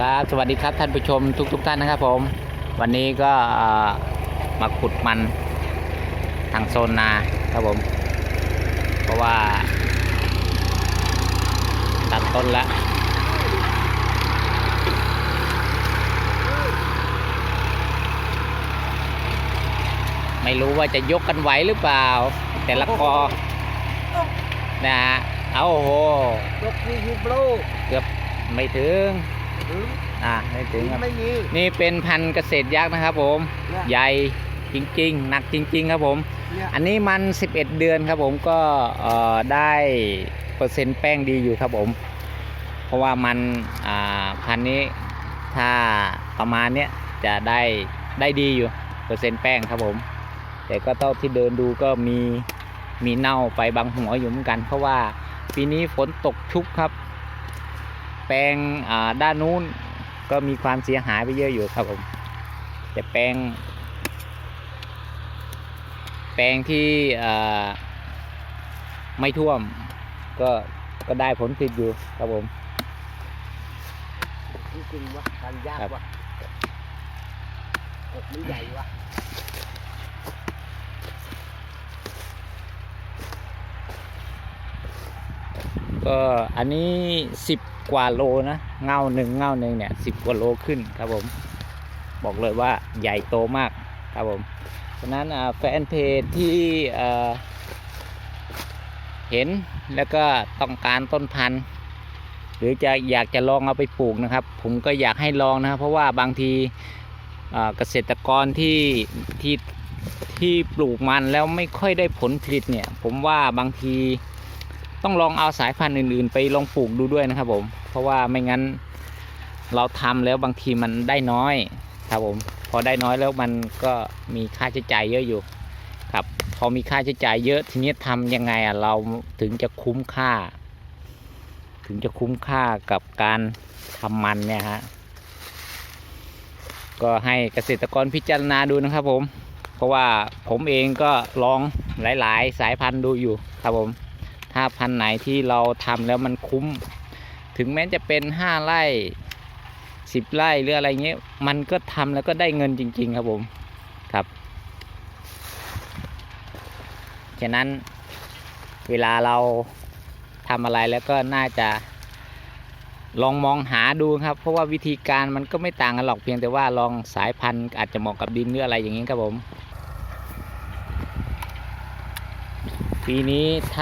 ครับสวัสดีครับท่านผู้ชมทุกๆทท่านนะครับผม วันนี้ก็เอ่อมาขุดมันทางโซนนาครับผม เพราะว่า ตัดต้นแล้วไม่รู้ว่าจะยกกันไหวหรือเปล่า แต่ละกอนะฮะเอาโอ้โหยกยี่สิบโลเกือบไม่ถึง ถึงอะไม่ถึงครับ ไม่มี นี่เป็นพันธุ์เกษตรยักษ์นะครับ ผม เนี่ย ใหญ่จริงๆ หนักจริง ๆ ครับผม เนี่ยอันนี้มัน 11 เดือนครับผมก็เอ่อได้เปอร์เซ็นต์แป้งดีอยู่ครับผม เพราะว่ามันอ่าพันธุ์นี้ถ้าประมาณเนี้ยจะได้ได้ดีอยู่เปอร์เซ็นต์แป้งครับผม แต่ก็เต้าที่เดินดูก็มีมีเน่าไปบางหัวอยู่เหมือนกัน เพราะว่าปีนี้ฝนตกชุกครับ แปลงอ่าด้านนู้นก็มีความเสียหายไปเยอะอยู่ครับผมแต่แปลง แปลงที่อ่าไม่ท่วม ก็ก็ได้ผลผลิตอยู่ครับผมจริงๆวะการยากครับวะอกมันใหญ่วะก็อันนี้สิบ กว่าโลนะเงาหนึ่งเงาหนึ่งเนี่ยสิบกว่าโลขึ้นครับผม บอกเลยว่าใหญ่โตมากครับผมฉะนั้นแฟนเพจที่เห็นแล้วก็ต้องการต้นพันธุ์ หรือจะอยากจะลองเอาไปปลูกนะครับ ผมก็อยากให้ลองนะครับเพราะว่าบางทีเกษตรกรที่ที่ที่ปลูกมันแล้วไม่ค่อยได้ผลผลิตเนี่ย ผมว่าบางที ต้องลองเอาสายพันธุ์อื่น ๆ ไปลองปลูกดูด้วยนะครับ ผม เพราะว่าไม่งั้นเราทำแล้วบางทีมันได้น้อยครับผม พอได้น้อยแล้วมันก็มีค่าใช้จ่ายเยอะอยู่ ครับ พอมีค่าใช้จ่ายเยอะทีนี้ทำยังไงอะเราถึงจะคุ้มค่า ถึงจะคุ้มค่ากับการทำมันเนี่ยฮะก็ให้เกษตรกรพิจารณาดูนะครับผม เพราะว่าผมเองก็ลองหลาย ๆ สายพันธุ์ดูอยู่ครับผม ถ้าพันไหนที่เราทำแล้วมันคุ้ม ถึงแม้จะเป็นห้าไร่สิบไร่หรืออะไรเงี้ย มันก็ทำแล้วก็ได้เงินจริง ๆ ครับผม ครับ ฉะนั้นเวลาเราทำอะไรแล้วก็น่าจะลองมองหาดูครับ เพราะว่าวิธีการมันก็ไม่ต่างกันหรอกเพียงแต่ว่าลองสายพันธุ์อาจจะเหมาะกับดินหรืออะไรอย่างนี้ครับผม ปีนี้ท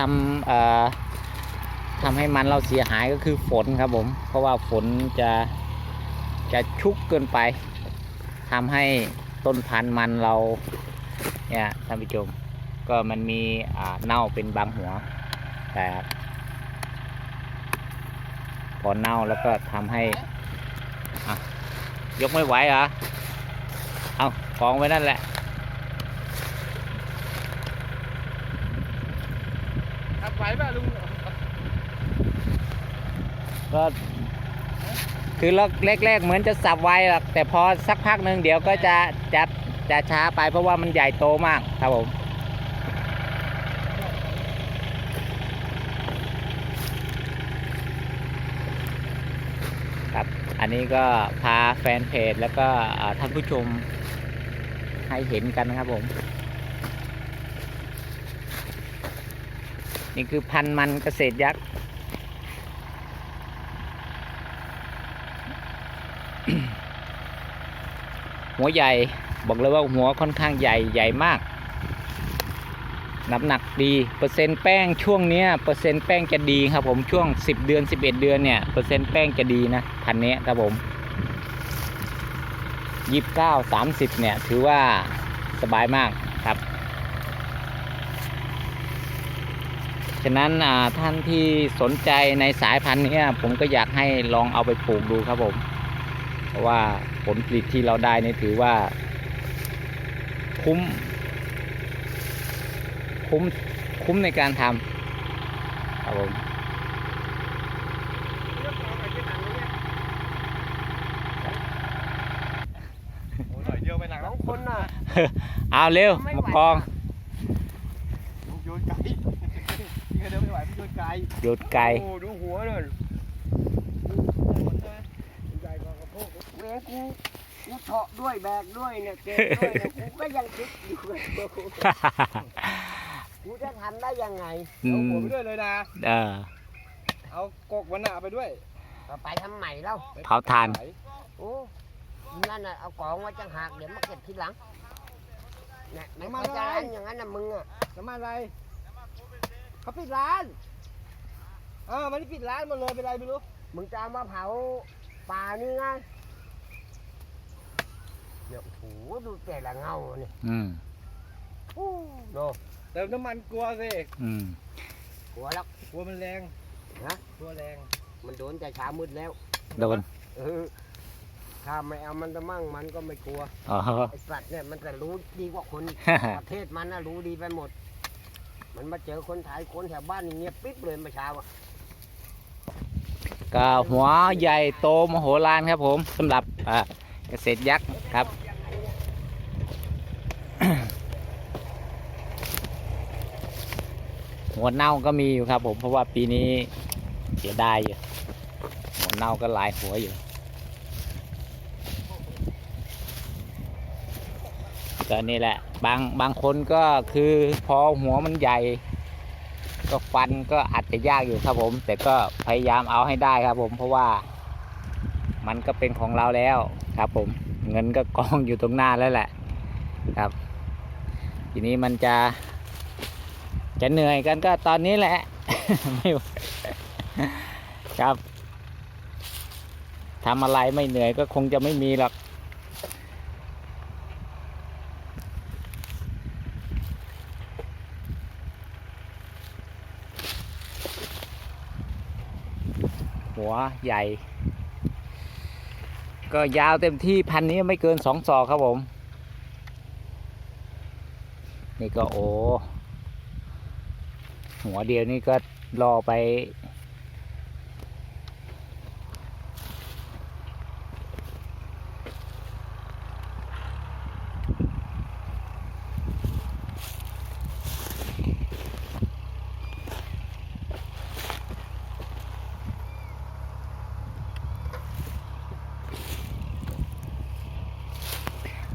ำทำให้มันเราเสียหายก็คือฝนครับผม เพราะว่าฝนจะจะชุกเกินไปทำให้ต้นพันธุ์มันเราเนี่ยท่านผู้ชมก็มันมีเน่าเป็นบางหัว แต่พอเน่าแล้วก็ทำให้ยกไม่ไหวเหรอเอากองไว้นั่นแหละ ทำไหวป่ะลุง ก็ คือแรกๆเหมือนจะสับไวหรอกแต่พอสักพักหนึ่งเดี๋ยวก็จะจะจะช้าไปเพราะว่ามันใหญ่โตมากครับผมครับอันนี้ก็พาแฟนเพจแล้วก็ท่านผู้ชมให้เห็นกันนะครับผม นี่คือพันธุ์มันเกษตรยักษ์ หัวใหญ่ บอกเลยว่าหัวค่อนข้างใหญ่ใหญ่มาก น้ำหนักดี เปอร์เซ็นต์แป้งช่วงเนี้ยเปอร์เซ็นต์แป้งจะดีครับผมช่วง 10 เดือน 11 เดือนเนี่ยเปอร์เซ็นต์แป้งจะดีนะพันนี้ครับผม29 30เนี่ยถือว่าสบายมากครับ ฉะนั้นท่านที่สนใจในสายพันธุ์นี้ผมก็อยากให้ลองเอาไปปลูกดูครับผม เพราะว่าผลผลิตที่เราได้นี่ถือว่า คุ้ม คุ้มคุ้มในการทำครับผมโอ้หน่อยเดียวไปหนักสองคนน่ะเอาเร็วไม่มาไหวกองลุงโยนไกลพี่ก็เดินไม่ไหวพี่โยนไกลหยุดไกลโอ้ดูหัวเลยใหญ่กว่ากระ กูกูเถาะด้วยแบกด้วยเนี่ยเก่งด้วยเนี่ยกูก็ยังคิดอยู่เลยว่ากูกูจะทำได้ยังไงอืเอามหัวไปด้วยเลยนะ เออ เอากกวันหน้าไปด้วยก็ไปทำใหม่แล้วไปเผาถ่านขยโอ้นั่นน่ะเอากองไว้จังหากเดี๋ยวมาเก็บทีหลังเนี่ยไม่ค่อยจะร้านอย่างนั้นนะมึงอะน้ำมันอะไรเขาปิดร้านเออมันนี่ปิดร้านหมาเลยเป็นไรไม่รู้มึงจะเอามาเผาป่านี่ไง เนี่ยโอ้โหดูแต่ละเงาเนี่ยอืมโอ้โนเติมน้ำมันกลัวสิอืมกลัวแล้วกลัวมันแรงนะกลัวแรง มันโดนแต่เช้ามืดแล้วโดนเออถ้าไม่เอามันจะมั่งมันก็ไม่กลัวอ๋อไอ้สัตว์เนี่ยมันจะรู้ดีกว่าคนประเทศมันนะรู้ดีไปหมด มันมาเจอคนไทยคนแถวบ้านนี่เงียบปิ๊บเลยเมื่อเช้าอะก็หัวใหญ่โตมโหฬารครับผมสำหรับอ่าเกษตรยักษ์ ครับ หัวเน่าก็มีอยู่ครับ ผมเพราะว่าปีนี้เสียดายอยู่หัวเน่าก็หลายหัวอยู่ ก็นี่แหละ บางบางคนก็คือพอหัวมันใหญ่ ก็ฟันก็อาจจะยากอยู่ครับผม แต่ก็พยายามเอาให้ได้ครับผมเพราะว่ามันก็เป็นของเราแล้วครับผม เงินก็กองอยู่ตรงหน้าแล้วแหละครับ ทีนี้มันจะ จะเหนื่อยกันก็ตอนนี้แหละ ไม่ครับทำอะไรไม่เหนื่อยก็คงจะไม่มีหรอกหัวใหญ่ ก็ยาวเต็มที่พันนี้ไม่เกินสองศอกครับผม นี่ก็โอ้หัวเดียวนี่ก็รอไป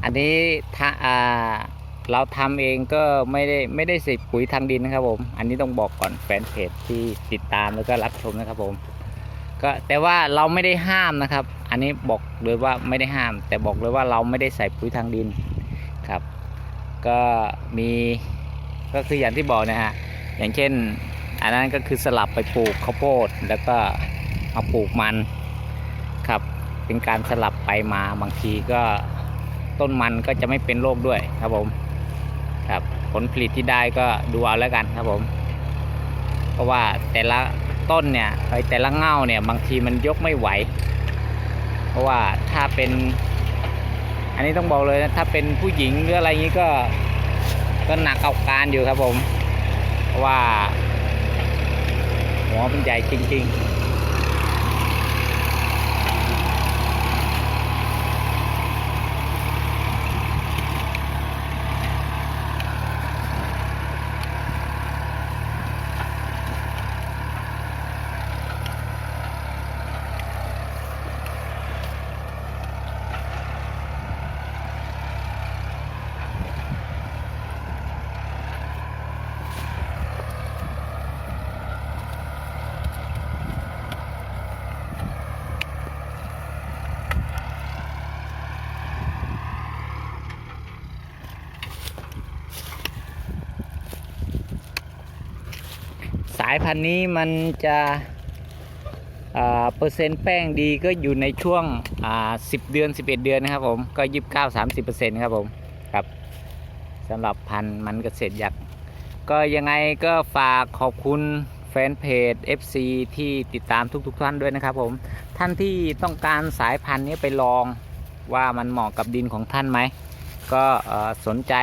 อันนี้ถ้าอ่าเราทำเองก็ไม่ได้ไม่ได้ใส่ปุ๋ยทางดินนะครับผม อันนี้ต้องบอกก่อนแฟนเพจที่ติดตามแล้วก็รับชมนะครับผม ก็แต่ว่าเราไม่ได้ห้ามนะครับ อันนี้บอกเลยว่าไม่ได้ห้าม แต่บอกเลยว่าเราไม่ได้ใส่ปุ๋ยทางดินครับ ก็มีก็คืออย่างที่บอกนะฮะอย่างเช่น อันนั้นก็คือสลับไปปลูกข้าวโพดแล้วก็มาปลูกมันครับ เป็นการสลับไปมาบางทีก็ ต้นมันก็จะไม่เป็นโรคด้วยครับผมครับผลผลิตที่ได้ก็ดูเอาแล้วกันครับผม เพราะว่าแต่ละต้นเนี่ยไอแต่ละเง่าเนี่ยบางทีมันยกไม่ไหว เพราะว่าถ้าเป็น อันนี้ต้องบอกเลยนะถ้าเป็นผู้หญิงหรืออะไรอย่างนี้ก็ก็หนักเอาการอยู่ครับผม เพราะว่าหัวมันใหญ่จริง ๆายพันธุ์นี้มันจะเปอร์เซ็นต์แป้งดีก็อยู่ในช่วง 10 เดือน 11 เดือนนะครับผม ก็ยี่สิบเก้าสามสิบเปอร์เซ็นต์ครับผมครับสำหรับพันธุ์มันเกษตรยักษ์ก็ยังไงก็ฝากขอบคุณแฟนเพจ FC ที่ติดตามทุกๆทท่านด้วยนะครับผม ท่านที่ต้องการสายพันธุ์นี้ไปลองว่ามันเหมาะกับดินของท่านไหม ก็สนใจ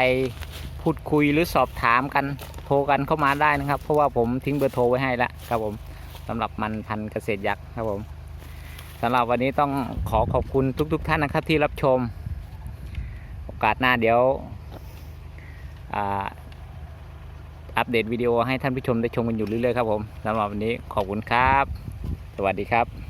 พูดคุยหรือสอบถามกัน โทรกันเข้ามาได้นะครับ เพราะว่าผมทิ้งเบอร์โทรไว้ให้แล้วครับผมสำหรับมันพันธุ์เกษตรยักษ์ครับผมสำหรับวันนี้ต้องขอขอบคุณทุกๆท่านนะครับที่รับชม โอกาสหน้าเดี๋ยวอัปเดตวิดีโอให้ท่านผู้ชมได้ชมกันอยู่เรื่อยๆครับผมสำหรับวันนี้ขอบคุณครับ สวัสดีครับ